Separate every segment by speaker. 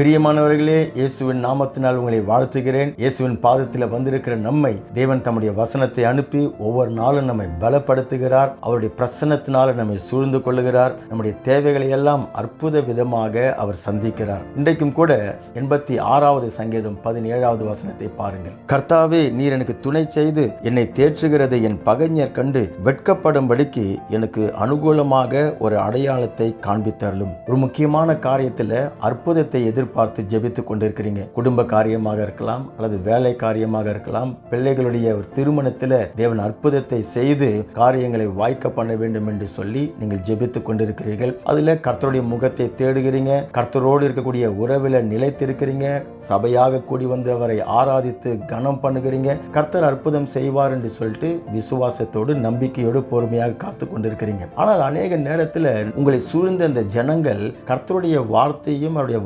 Speaker 1: பிரியமானவர்களே இயேசுவின் நாமத்தினால் உங்களை வாழ்த்துகிறேன். இயேசுவின் பாதத்தில் வந்திருக்கிற நம்மை தேவன் தம்முடைய வசனத்தை அனுப்பி ஒவ்வொரு நாளும் நம்மை பலப்படுத்துகிறார். அவருடைய பிரசன்னத்தினால நம்மை சூழ்ந்து கொள்ளுகிறார். நம்முடைய தேவைகளை எல்லாம் அற்புத விதமாக அவர் சந்திக்கிறார். இன்றைக்கும் கூட எண்பத்தி ஆறாவது சங்கீதம் பதினேழாவது வசனத்தை பாருங்கள். கர்த்தாவே நீர் எனக்கு துணை செய்து என்னை தேற்றுகிறதை என் பகைஞர் கண்டு வெட்கப்படும்படிக்கு எனக்கு அனுகூலமாக ஒரு அடையாளத்தை காண்பித்தரலும் ஒரு முக்கியமான காரியத்தில் அற்புதத்தை எதிர்பார்த்து ஜெபித்து கொண்டிருக்கிறீங்க. குடும்ப காரியமாக இருக்கலாம் அல்லது வேலை காரியமாக இருக்கலாம் பிள்ளைகளுடைய ஒரு திருமணத்தில் தேவன் அற்புதத்தை செய்து காரியங்களை வாய்க்க பண்ண வேண்டும் என்று சொல்லி நீங்கள் ஜெபித்து கொண்டிருக்கிறீர்கள். அதுல கர்த்தருடைய முகத்தை தேடுகிறீங்க கர்த்தரோடு இருக்கக்கூடிய உறவில் நிலைத்திருக்கிறீங்க சபையாக கூடி வந்து அவரை ஆராதித்து கனம் பண்ணுகிறீங்க. கர்த்தர் அற்புதம் செய்வார் என்று சொல்லிட்டு விசுவாசத்தோடு நம்பிக்கையோடு பொறுமையாக காத்து கொண்டிருக்கிறீங்க. ஆனால் அநேக நேரத்தில் உங்களை சூழ்ந்த இந்த ஜனங்கள் கர்த்தருடைய வார்த்தையும் அவருடைய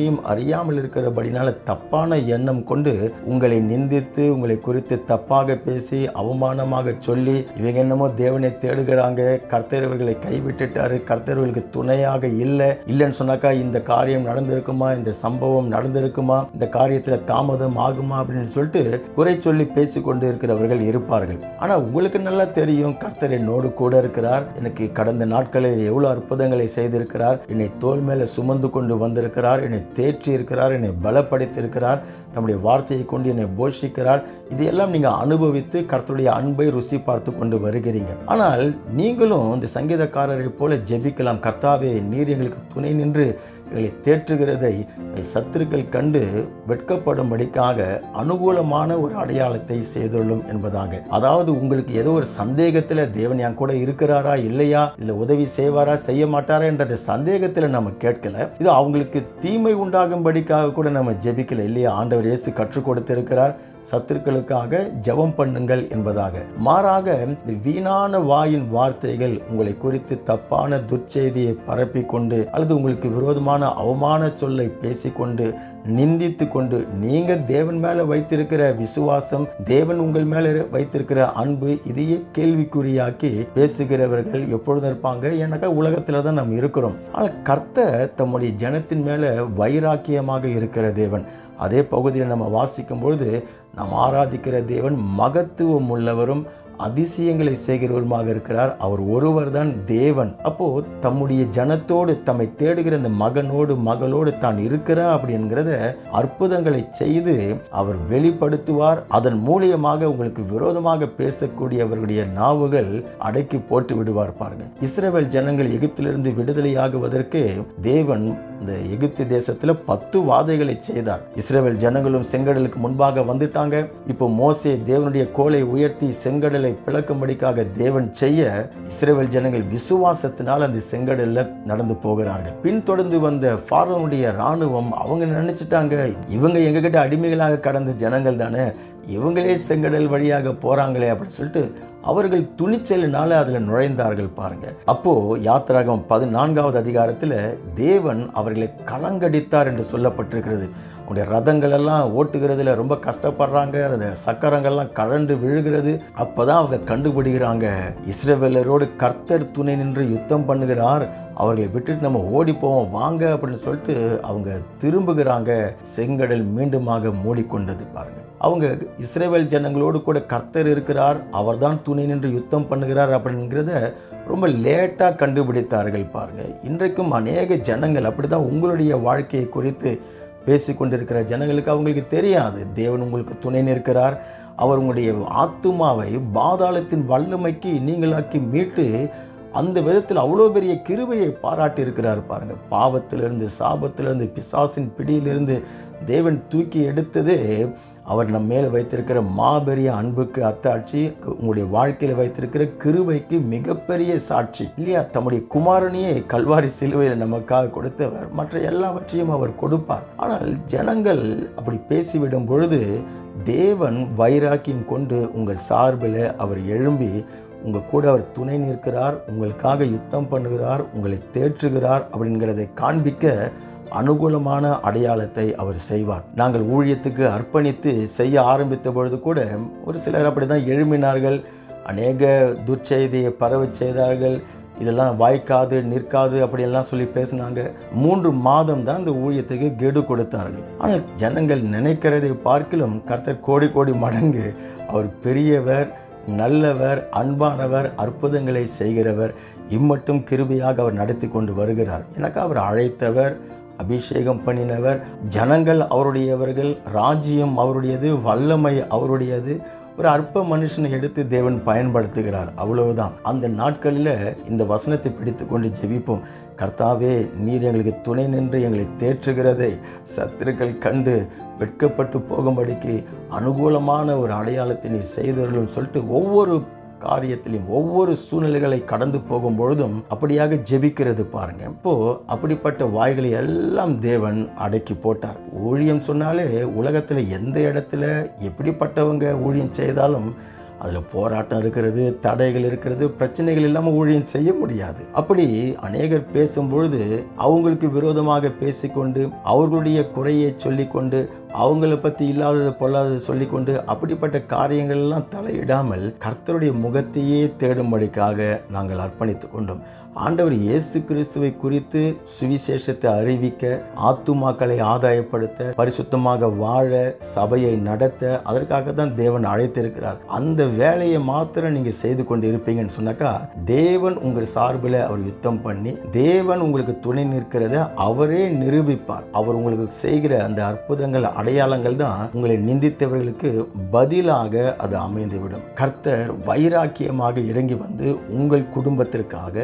Speaker 1: ஒன்றையும் அறியாமல் இருக்கிறபடினால தப்பான எண்ணம் கொண்டு உங்களை நிந்தித்து உங்களை குறித்து தப்பாக பேசி அவமானமாக சொல்லி இவங்க என்னமோ தேவனை தேடுகிறாங்க கர்த்தர் இவர்களை கைவிட்டுட்டாரு கர்த்தர் துணையாக இல்லை. இல்லைன்னு சொன்னாக்கா இந்த காரியம் நடந்திருக்குமா? இந்த சம்பவம் நடந்திருக்குமா? இந்த காரியத்தில் தாமதம் ஆகுமா? அப்படின்னு சொல்லிட்டு குறை சொல்லி பேசிக்கொண்டு இருக்கிறவர்கள் இருப்பார்கள். ஆனால் உங்களுக்கு நல்லா தெரியும் கர்த்தர் என்னோடு கூட இருக்கிறார். எனக்கு கடந்த நாட்களில் எவ்வளவு அற்புதங்களை செய்திருக்கிறார். என்னை தோல் மேலே சுமந்து கொண்டு வந்திருக்கிறார். என்னை தேற்றி இருக்கிறார் என்னை பலப்படுத்தியிருக்கிறார் தம்முடைய வார்த்தையை கொண்டு என்னை போஷிக்கிறார். இதையெல்லாம் நீங்கள் அனுபவித்து கர்த்தருடைய அன்பை ருசி பார்த்து கொண்டு வருகிறீங்க. ஆனால் நீங்களும் இந்த சங்கீதக்காரரை போல ஜெபிக்கலாம். கர்த்தாவே நீர் எங்களுக்கு துணை நின்று எங்களை தேற்றுகிறதை சத்துருக்கள் கண்டு வெட்கப்படும்படிக்காக அனுகூலமான ஒரு அடையாளத்தை செய்துள்ளோம் என்பதாக. அதாவது உங்களுக்கு ஏதோ ஒரு சந்தேகத்தில் தேவன் என் கூட இருக்கிறாரா இல்லையா இல்லை உதவி செய்வாரா செய்ய மாட்டாரா என்றதை சந்தேகத்தில் நம்ம கேட்கல. இது அவங்களுக்கு தீமை உண்டாகும்படிக்காக கூட நம்ம ஜெபிக்கல இல்லையா? ஆண்டவர் இயேசு கற்றுக் கொடுத்திருக்கிறார் சத்துருக்களுக்காக ஜெபம் பண்ணுங்கள் என்பதாக. மாறாக இந்த வீணான வாயின் வார்த்தைகள் உங்களை குறித்து தப்பான துர்ச்செய்தியை பரப்பி கொண்டு அல்லது உங்களுக்கு விரோதமான அவமான சொல்லை பேசிக்கொண்டு நிந்தித்து கொண்டு நீங்க தேவன் மேல வைத்திருக்கிற விசுவாசம் தேவன் உங்கள் மேல வைத்திருக்கிற அன்பு இதையே கேள்விக்குறியாக்கி பேசுகிறவர்கள் எப்பொழுதும் இருப்பாங்க. ஏன்னாக்கா உலகத்துல தான் நம்ம இருக்கிறோம். ஆனால் கர்த்தர் தம்முடைய ஜனத்தின் மேல வைராக்கியமாக இருக்கிற தேவன். அதே பகுதியில் நம்ம வாசிக்கும் பொழுது நாம் ஆராதிக்கிற தேவன் மகத்துவம் உள்ளவரும் அதிசயங்களை செய்கிறவருமாக இருக்கிறார். அவர் ஒருவர் தான் தேவன். அப்போ தம்முடைய ஜனத்தோடு தம்மை தேடுகிற இந்த மகனோடு மகளோடு தான் இருக்கிறார் அப்படிங்கிறத அற்புதங்களை செய்து அவர் வெளிப்படுத்துவார். அதன் மூலியமாக உங்களுக்கு விரோதமாக பேசக்கூடியவர்களுடைய நாவுகள் அடக்கி போட்டு விடுவார் பாருங்க. இஸ்ரேல் ஜனங்கள் எகிப்திலிருந்து விடுதலையாகுவதற்கு தேவன் இந்த எகிப்து தேசத்துல பத்து வாதைகளை செய்தார். இஸ்ரேல் ஜனங்களும் செங்கடலுக்கு முன்பாக வந்துட்டாங்க. இப்போ மோசே தேவனுடைய கோலை உயர்த்தி செங்கடலை பிளக்கும்படிக்காக தேவன் செய்ய இஸ்ரேல் ஜனங்கள் விசுவாசத்தினால் அந்த செங்கடல்ல நடந்து போகிறார்கள். பின்தொடர்ந்து வந்த ஃபாரோனுடைய ராணுவம் அவங்க நினைச்சிட்டாங்க இவங்க எங்ககிட்ட அடிமைகளாக கடந்த ஜனங்கள் தானே இவங்களே செங்கடல் வழியாக போறாங்களே அப்படின்னு சொல்லிட்டு அவர்கள் துணிச்சலினால அதில் நுழைந்தார்கள் பாருங்க. அப்போ யாத்திராகம் பதினான்காவது அதிகாரத்தில் தேவன் அவர்களை கலங்கடித்தார் என்று சொல்லப்பட்டிருக்கிறது. அவனுடைய ரதங்கள் எல்லாம் ஓட்டுகிறதுல ரொம்ப கஷ்டப்படுறாங்க. அதில் சக்கரங்கள்லாம் கழண்டு விழுகிறது. அப்போதான் அவங்க கண்டுபிடிக்கிறாங்க. இஸ்ரேவேலரோடு கர்த்தர் துணை நின்று யுத்தம் பண்ணுகிறார். அவர்களை விட்டுட்டு நம்ம ஓடிப்போவோம் வாங்க அப்படின்னு சொல்லிட்டு அவங்க திரும்புகிறாங்க. செங்கடல் மீண்டுமாக மூடிக்கொண்டது பாருங்கள் அவங்க இஸ்ரேவேல் ஜனங்களோடு கூட கர்த்தர் இருக்கிறார் அவர்தான் துணை நின்று யுத்தம் பண்ணுகிறார் அப்படிங்கிறத ரொம்ப லேட்டாக கண்டுபிடித்தார்கள் பாருங்கள் இன்றைக்கும் அநேக ஜனங்கள் அப்படிதான் உங்களுடைய வாழ்க்கையை குறித்து பேசி கொண்டிருக்கிற ஜனங்களுக்கு அவங்களுக்கு தெரியாது. தேவன் உங்களுக்கு துணை நிற்கிறார். அவர் உங்களுடைய ஆத்துமாவை பாதாளத்தின் வல்லமைக்கு நீங்களாக்கி மீட்டு அந்த விதத்தில் அவ்வளோ பெரிய கிருபையை பாராட்டி இருக்கிறார் பாருங்க. பாவத்திலிருந்து சாபத்திலிருந்து பிசாசின் பிடியிலிருந்து தேவன் தூக்கி எடுத்ததே அவர் நம்ம மேலே வைத்திருக்கிற மாபெரிய அன்புக்கு அத்தாட்சி உங்களுடைய வாழ்க்கையில் வைத்திருக்கிற கிருபைக்கு மிகப்பெரிய சாட்சி. இல்லையா? தம்முடைய குமாரனையே கல்வாரி சிலுவையில் நமக்காக கொடுத்தவர். மற்ற எல்லாவற்றையும் அவர் கொடுப்பார். ஆனால் ஜனங்கள் அப்படி பேசிவிடும் பொழுது தேவன் வைராக்கியம் கொண்டு உங்கள் சார்பில் அவர் எழும்பி உங்கள் கூட அவர் துணை நிற்கிறார் உங்களுக்காக யுத்தம் பண்ணுகிறார் உங்களை தேற்றுகிறார் அப்படிங்கிறதை காண்பிக்க அனுகூலமான அடையாளத்தை அவர் செய்வார். நாங்கள் ஊழியத்துக்கு அர்ப்பணித்து செய்ய ஆரம்பித்த பொழுது கூட ஒரு சிலர் அப்படி தான் எழுமினார்கள் அநேக துர்ச்செய்தியை பரவ செய்தார்கள் இதெல்லாம் வாய்க்காது நிற்காது அப்படியெல்லாம் சொல்லி பேசினாங்க. மூன்று மாதம் தான் இந்த ஊழியத்துக்கு கெடு கொடுத்தார்கள். ஆனால் ஜனங்கள் நினைக்கிறதை பார்க்கிலும் கர்த்தர் கோடி கோடி மடங்கு அவர் பெரியவர் நல்லவர் அன்பானவர் அற்புதங்களை செய்கிறவர் இம்மட்டும் கிருபையாக அவர் நடத்தி கொண்டு வருகிறார். எனக்கு அவர் அழைத்தவர் அபிஷேகம் பண்ணினவர் ஜனங்கள் அவருடையவர்கள் ராஜ்யம் அவருடையது வல்லமை அவருடையது ஒரு அற்ப மனுஷனை எடுத்து தேவன் பயன்படுத்துகிறார். அவ்வளவுதான். அந்த நாட்களில் இந்த வசனத்தை பிடித்து கொண்டு ஜெபிப்போம். கர்த்தாவே நீர் எங்களுக்கு துணை நின்று எங்களை தேற்றுகிறதை சத்துருக்கள் கண்டு வெட்கப்பட்டு போகும்படிக்கு அனுகூலமான ஒரு அடையாளத்தை நீர் செய்தவர்களும் சொல்லிட்டு ஒவ்வொரு காரியத்திலையும் ஒவ்வொரு சூழ்நிலைகளை கடந்து போகும் பொழுதும் அப்படியாக ஜெபிக்கிறது பாருங்க. இப்போ அப்படிப்பட்ட வாய்களை எல்லாம் தேவன் அடக்கி போட்டார். ஊழியம் சொன்னாலே உலகத்தில் எந்த இடத்துல எப்படிப்பட்டவங்க ஊழியம் செய்தாலும் அதில் போராட்டம் இருக்கிறது தடைகள் இருக்கிறது பிரச்சனைகள் இல்லாமல் ஊழியம் செய்ய முடியாது. அப்படி அநேகர் பேசும்பொழுது அவங்களுக்கு விரோதமாக பேசிக்கொண்டு அவர்களுடைய குறையை சொல்லிக்கொண்டு அவங்கள பற்றி இல்லாததை பொல்லாததை சொல்லிக்கொண்டு அப்படிப்பட்ட காரியங்கள் எல்லாம் தலையிடாமல் கர்த்தருடைய முகத்தையே தேடும்படிக்காக நாங்கள் அர்ப்பணித்து கொண்டோம். ஆண்டவர் இயேசு கிறிஸ்துவை குறித்து சுவிசேஷத்தை அறிவிக்க ஆத்துமாக்களை ஆதாயப்படுத்த பரிசுத்தமாக வாழ சபையை நடத்த அதற்காக தான் தேவன் அழைத்திருக்கிறார். அந்த வேலையை மாத்திரம் நீங்கள் செய்து கொண்டு இருப்பீங்கன்னு சொன்னாக்கா தேவன் உங்கள் சார்பில் அவர் யுத்தம் பண்ணி தேவன் உங்களுக்கு துணை நிற்கிறத அவரே நிரூபிப்பார். அவர் உங்களுக்கு செய்கிற அந்த அற்புதங்கள் அடையாளங்கள் தான் உங்களை நிந்தித்தவர்களுக்கு பதிலாக அது அமைந்துவிடும். கர்த்தர் வைராக்கியமாக இறங்கி வந்து உங்கள் குடும்பத்திற்காக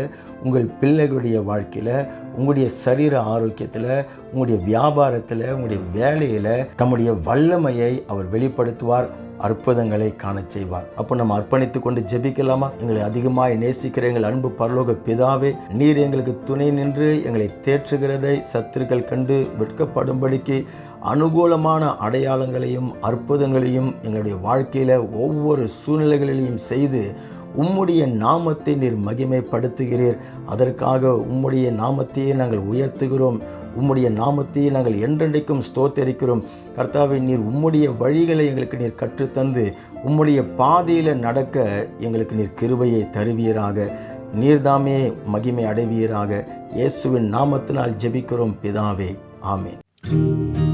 Speaker 1: உங்கள் பிள்ளைகளுடைய வாழ்க்கையில் உங்களுடைய சரீர ஆரோக்கியத்தில் உங்களுடைய வியாபாரத்தில் உங்களுடைய வேலையில் தம்முடைய வல்லமையை அவர் வெளிப்படுத்துவார். அற்புதங்களை காண செய்வார். அப்போ நம்ம அர்ப்பணித்து கொண்டு ஜெபிக்கலாமா? எங்களை அதிகமாய் நேசிக்கிற எங்கள் அன்பு பரலோக பிதாவே நீர் எங்களுக்கு துணை நின்று எங்களை தேற்றுகிறதை சத்துருக்கள் கண்டு வெட்கப்படும்படிக்கு அனுகூலமான அடையாளங்களையும் அற்புதங்களையும் எங்களுடைய வாழ்க்கையில் ஒவ்வொரு சூழ்நிலைகளிலையும் செய்து உம்முடைய நாமத்தை நீர் மகிமைப்படுத்துகிறீர். அதற்காக உம்முடைய நாமத்தையே நாங்கள் உயர்த்துகிறோம். உம்முடைய நாமத்தையே நாங்கள் என்றென்றைக்கும் ஸ்தோத்தரிக்கிறோம். கர்த்தாவை நீர் உம்முடைய வழிகளை எங்களுக்கு நீர் கற்றுத்தந்து உம்முடைய பாதையில் நடக்க எங்களுக்கு நீர் கிருபையை தருவீராக. நீர்தாமே மகிமை அடைவீராக. இயேசுவின் நாமத்தினால் ஜெபிக்கிறோம் பிதாவே. ஆமேன்.